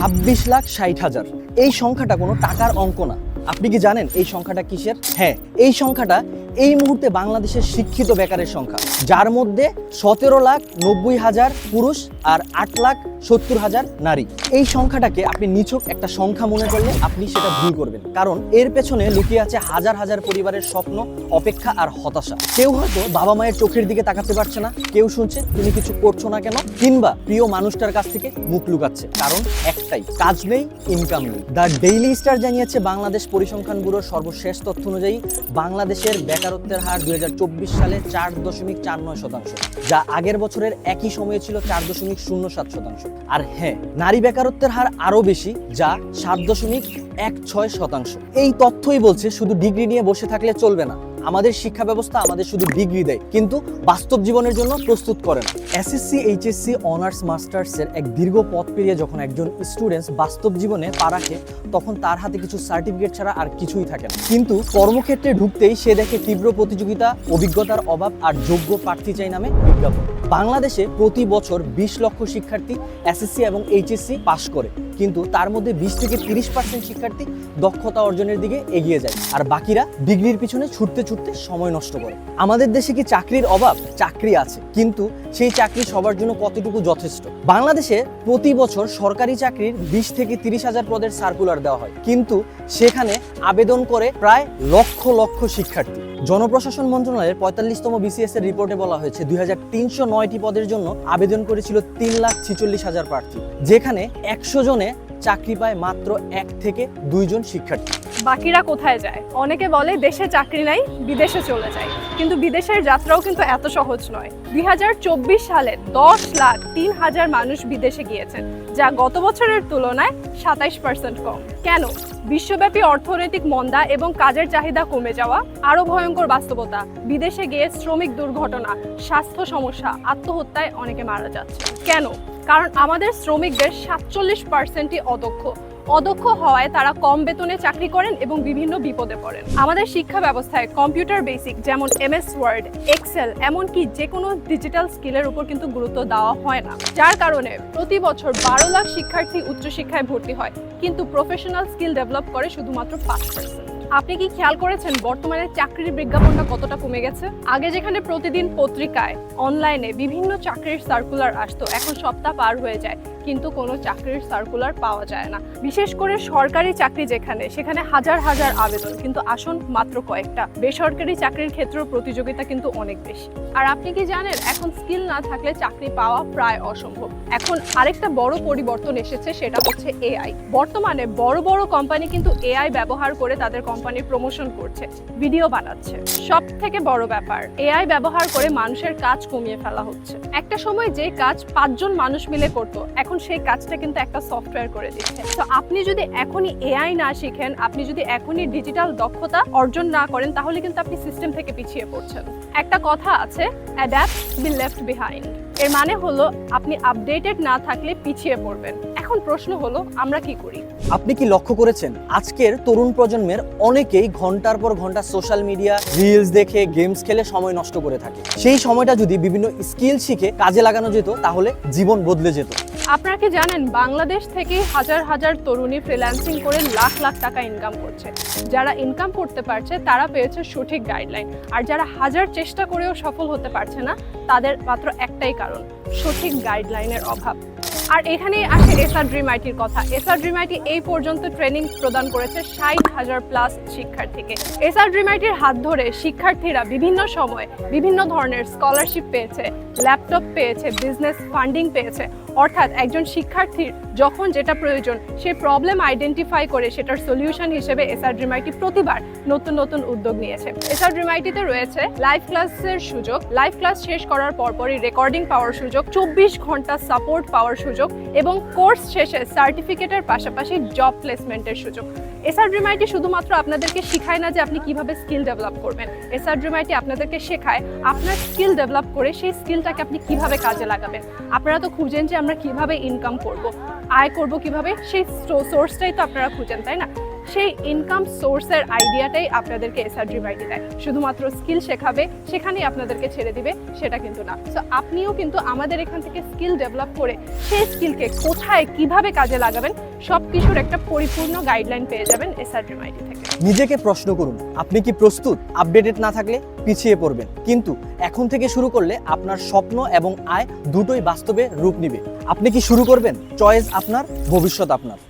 ছাব্বিশ লাখ ষাট হাজার। এই সংখ্যাটা কোনো টাকার অঙ্ক না। আপনি কি জানেন এই সংখ্যাটা কিসের? হ্যাঁ এই সংখ্যাটা এই মুহূর্তে বাংলাদেশের শিক্ষিত বেকারের সংখ্যা। যার মধ্যে সতেরো লাখ নব্বই হাজার পুরুষ আর আট লাখ সত্তর হাজার নারী। এই সংখ্যাটাকে আপনি নিছক একটা সংখ্যা মনে করলে আপনি সেটা ভুল করবেন। কারণ এর পেছনে লুকিয়ে আছে হাজার হাজার পরিবারের স্বপ্ন, অপেক্ষা আর হতাশা। কেউ হয়তো বাবা মায়ের চোখের দিকে তাকাতে পারছে না, কেউ শুনছে তুমি কিছু করছ না কেন, কিংবা প্রিয় মানুষটার কাছ থেকে মুখ লুকাচ্ছে। কারণ একটাই, কাজ নেই ইনকাম নেই। দ্য ডেইলি স্টার জানিয়েছে বাংলাদেশ পরিসংখ্যান ব্যুরোর সর্বশেষ তথ্য অনুযায়ী বাংলাদেশের বেকারত্বের হার দুই হাজার চব্বিশ সালে চার দশমিক চার নয় শতাংশ, যা আগের বছরের একই সময়ে ছিল চার দশমিক শূন্য সাত শতাংশ। আর হ্যাঁ নারী বেকারত্বের হার আরও বেশি, যা সাত দশমিক এক ছয় শতাংশ। এই তথ্যই বলছে শুধু ডিগ্রি নিয়ে বসে থাকলে চলবে না। আমাদের শিক্ষা ব্যবস্থা আমাদের শুধু ডিগ্রি দেয়, কিন্তু বাস্তব জীবনের জন্য প্রস্তুত করে না। এসএসসি, এইচএসসি, অনার্স মাস্টার্সের এক দীর্ঘ পথ পেরিয়ে যখন একজন স্টুডেন্টস বাস্তব জীবনে পা রাখে, তখন তার হাতে কিছু সার্টিফিকেট ছাড়া আর কিছুই থাকে না। কিন্তু কর্মক্ষেত্রে ঢুকতেই সে দেখে তীব্র প্রতিযোগিতা, অভিজ্ঞতার অভাব আর যোগ্য প্রার্থী চাই নামে বিজ্ঞাপন। বাংলাদেশে প্রতি বছর বিশ লক্ষ শিক্ষার্থী এসএসসি এবং এইচএসসি পাশ করে। কিন্তু তার মধ্যে বিশ থেকে তিরিশ পার্সেন্ট শিক্ষার্থী দক্ষতা অর্জনের দিকে এগিয়ে যায়। আর বাকিরা ডিগ্রির পিছনে ছুটতে ছুটতে সময় নষ্ট করে। আমাদের দেশে কি চাকরির অভাব? চাকরি আছে। কিন্তু সেই চাকরি সবার জন্য কতটুকু যথেষ্ট? বাংলাদেশে প্রতি বছর সরকারি চাকরির বিশ থেকে তিরিশ হাজার পদের সার্কুলার দেওয়া হয়। কিন্তু সেখানে আবেদন করে প্রায় লক্ষ লক্ষ শিক্ষার্থী। জনপ্রশাসন মন্ত্রণালয়ের পঁয়তাল্লিশতম বিসিএস এর রিপোর্টে বলা হয়েছে, দুই হাজার তিনশো নয়টি পদের জন্য আবেদন করেছিল তিন লাখ ছিচল্লিশ হাজার প্রার্থী, যেখানে একশো জনে চাকরি পায় মাত্র এক থেকে দুইজন শিক্ষার্থী। বাকিরা কোথায় যায়? অনেকে বলে দেশে চাকরি নাই, বিদেশে চলে যায়। কিন্তু বিদেশের যাত্রাও কিন্তু এত সহজ নয়। দুই সালে দশ লাখ তিন হাজার মানুষ বিদেশে গিয়েছেন, যা গত বছরের তুলনায় সাতাইশ পার্সেন্ট কম। কেন? বিশ্বব্যাপী অর্থনৈতিক মন্দা এবং কাজের চাহিদা কমে যাওয়া আরও ভয়ঙ্কর বাস্তবতা। বিদেশে গিয়ে শ্রমিক দুর্ঘটনা, স্বাস্থ্য সমস্যা, আত্মহত্যায় অনেকে মারা যাচ্ছে। কেন? কারণ আমাদের শ্রমিকদের সাতচল্লিশ পার্সেন্টই অদক্ষ। অদক্ষ হওয়ায় তারা কম বেতনে চাকরি করেন এবং বিভিন্ন বিপদে পড়েন। আমাদের শিক্ষা ব্যবস্থায় কম্পিউটার বেসিক যেমন এমএস ওয়ার্ড, এক্সেল, এমনকি যে কোনো ডিজিটাল স্কিলের উপর কিন্তু গুরুত্ব দেওয়া হয় না। যার কারণে প্রতি বছর বারো লাখ শিক্ষার্থী উচ্চশিক্ষায় ভর্তি হয়, কিন্তু প্রফেশনাল স্কিল ডেভেলপ করে শুধুমাত্র পাঁচ পার্সেন্ট আপনি কি খেয়াল করেছেন বর্তমানে চাকরির বিজ্ঞাপনটা কতটা কমে গেছে? আগে যেখানে প্রতিদিন পত্রিকায় অনলাইনে বিভিন্ন চাকরির সার্কুলার আসতো, এখন সপ্তাহ পার হয়ে যায়। কিন্তু কোনো চাকরির সার্কুলার পাওয়া যায় না। বিশেষ করে সরকারি চাকরি যেখানে, সেখানে হাজার হাজার আবেদন, কিন্তু আসন মাত্র কয়েকটা। বেসরকারি চাকরির ক্ষেত্রেও প্রতিযোগিতা কিন্তু অনেক বেশি। আর আপনি কি জানেন, এখন স্কিল না থাকলে চাকরি পাওয়া প্রায় অসম্ভব। এখন আরেকটা বড় পরিবর্তন এসেছে, সেটা হচ্ছে এআই বর্তমানে বড় বড় কোম্পানি কিন্তু এআই ব্যবহার করে তাদের কোম্পানির প্রমোশন করছে ভিডিও বানাচ্ছে। সব থেকে বড় ব্যাপার এআই ব্যবহার করে মানুষের কাজ কমিয়ে ফেলা হচ্ছে। একটা সময় যে কাজ পাঁচজন মানুষ মিলে করতো, এখন সেই কাজটা কিন্তু একটা সফটওয়্যার করে দিচ্ছে। তো আপনি যদি এখনই এআই না শিখেন, আপনি যদি এখনই ডিজিটাল দক্ষতা অর্জন না করেন, তাহলে কিন্তু আপনি সিস্টেম থেকে পিছিয়ে পড়ছেন। একটা কথা আছে অ্যাডাপ্ট বি লেফট বিহাইন্ড এর মানে হলো আপনি আপডেটেড না থাকলে পিছিয়ে পড়বেন। এখন প্রশ্ন হলো আমরা কি করি? আপনি কি লক্ষ্য করেছেন? আজকের তরুণ প্রজন্মের অনেকেই ঘণ্টার পর ঘণ্টা সোশ্যাল মিডিয়া রিলস দেখে গেমস খেলে সময় নষ্ট করে থাকে। সেই সময়টা যদি বিভিন্ন স্কিল শিখে কাজে লাগানো যেত তাহলে জীবন বদলে যেত। আপনারা কি জানেন বাংলাদেশ থেকে হাজার হাজার তরুণী ফ্রিল্যান্সিং করে লাখ লাখ টাকা ইনকাম করছে। যারা ইনকাম করতে পারছে তারা পেয়েছে সঠিক গাইডলাইন আর যারা হাজার চেষ্টা করেও সফল হতে পারছে না তাদের মাত্র একটাই কারণ। সঠিক গাইডলাইনের অভাব। আর এখানেই আসে এসআর ড্রিম আইটির কথা। এসআর ড্রিম আইটি এই পর্যন্ত ট্রেনিং প্রদান করেছে ষাট হাজার প্লাস শিক্ষার্থীকে। এসআর ড্রিম আইটির হাত ধরে শিক্ষার্থীরা বিভিন্ন সময় বিভিন্ন ধরনের স্কলারশিপ পেয়েছে ল্যাপটপ পেয়েছে বিজনেস ফান্ডিং পেয়েছে। অর্থাৎ একজন শিক্ষার্থীর যখন যেটা প্রয়োজন সেই প্রবলেম আইডেন্টিফাই করে সেটার সলিউশন হিসেবে এসআর ড্রিম আইটি প্রতিবার নতুন নতুন উদ্যোগ নিয়েছে। এসআর ড্রিম আইটিতে রয়েছে লাইভ ক্লাসের সুযোগ। লাইভ ক্লাস শেষ করার পরপরই রেকর্ডিং পাওয়ার সুযোগ, চব্বিশ ঘণ্টা সাপোর্ট পাওয়ার সুযোগ এবং কোর্স শেষে সার্টিফিকেটের পাশাপাশি জব প্লেসমেন্টের সুযোগ। এসআর ড্রিম আইটি শুধুমাত্র আপনাদেরকে শেখায় না যে আপনি কীভাবে স্কিল ডেভেলপ করবেন। এসআর ড্রিম আইটি আপনাদেরকে শেখায় আপনার স্কিল ডেভেলপ করে সেই স্কিলটাকে আপনি কীভাবে কাজে লাগাবেন। আপনারা তো খুঁজেন যে আমরা কীভাবে ইনকাম করব আয় করব কীভাবে সেই সোর্সটাই তো আপনারা খুঁজেন তাই না? সেই ইনকাম সোর্সের আইডিয়াটাই আপনাদেরকে এসআর ড্রিম আইডি দেয়। শুধুমাত্র স্কিল শেখাবে, সেখানেই আপনাদেরকে ছেড়ে দিবে, সেটা কিন্তু না। সো আপনিও কিন্তু আমাদের এখান থেকে স্কিল ডেভেলপ করে সেই স্কিলকে কোথায়, কীভাবে কাজে লাগাবেন সব কিছুর একটা পরিপূর্ণ গাইডলাইন পেয়ে যাবেন এসআর ড্রিম আইডি থেকে। নিজেকে প্রশ্ন করুন, আপনি কি প্রস্তুত আপডেটেড না থাকলে পিছিয়ে পড়বেন? কিন্তু এখন থেকে শুরু করলে আপনার স্বপ্ন এবং আয় দুটোই বাস্তবে রূপ নিবে। আপনি কি শুরু করবেন? চয়েস আপনার, ভবিষ্যৎ আপনার।